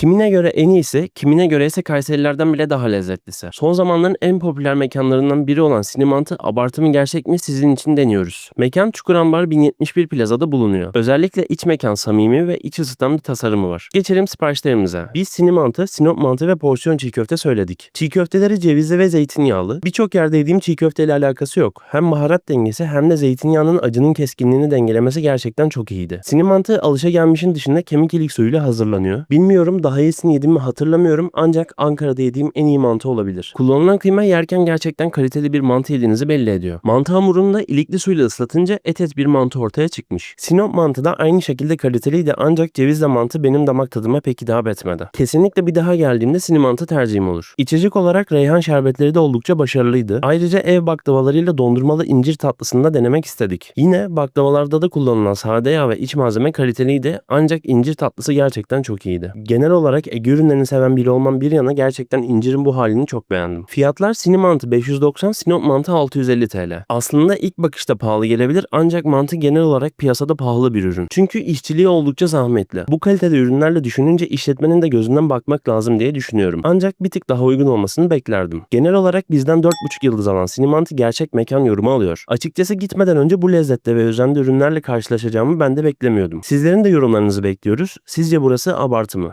Kimine göre en iyisi, kimine göre ise Kayserilerden bile daha lezzetlisi. Son zamanların en popüler mekanlarından biri olan Sinimant'ı abartı mı gerçek mi sizin için deniyoruz. Mekan Çukurambar 1071 Plaza'da bulunuyor. Özellikle iç mekan samimi ve iç ısıtan bir tasarımı var. Geçelim siparişlerimize. Biz Sinimant'ı, Sinop mantı ve porsiyon çiğ köfte söyledik. Çiğ köfteleri cevizli ve zeytinyağlı. Birçok yerde yediğim çiğ köfteyle alakası yok. Hem baharat dengesi hem de zeytinyağının acının keskinliğini dengelemesi gerçekten çok iyiydi. Sinimantı alışagelmişin dışında kemik ilik suyuyla hazırlanıyor. Bilmiyorum daha iyisini yedim mi hatırlamıyorum ancak Ankara'da yediğim en iyi mantı olabilir. Kullanılan kıyma yerken gerçekten kaliteli bir mantı yediğinizi belli ediyor. Mantı hamurunu da ilikli suyla ıslatınca et et bir mantı ortaya çıkmış. Sinop mantı da aynı şekilde kaliteliydi ancak cevizle mantı benim damak tadıma pek hitap etmedi. Kesinlikle bir daha geldiğimde sinimantı tercihim olur. İçecek olarak reyhan şerbetleri de oldukça başarılıydı. Ayrıca ev baklavalarıyla dondurmalı incir tatlısını da denemek istedik. Yine baklavalarda da kullanılan sade yağ ve iç malzeme kaliteliydi ancak incir tatlısı gerçekten çok iyiydi. Genel olarak Ege ürünlerini seven biri olmam bir yana gerçekten incirin bu halini çok beğendim. Fiyatlar Sinimantı 590, Sinop mantı 650 TL. Aslında ilk bakışta pahalı gelebilir ancak mantı genel olarak piyasada pahalı bir ürün. Çünkü işçiliği oldukça zahmetli. Bu kalitede ürünlerle düşününce işletmenin de gözünden bakmak lazım diye düşünüyorum. Ancak bir tık daha uygun olmasını beklerdim. Genel olarak bizden 4,5 yıldız alan Sinimantı gerçek mekan yorumu alıyor. Açıkçası gitmeden önce bu lezzette ve özende ürünlerle karşılaşacağımı ben de beklemiyordum. Sizlerin de yorumlarınızı bekliyoruz. Sizce burası abartı mı?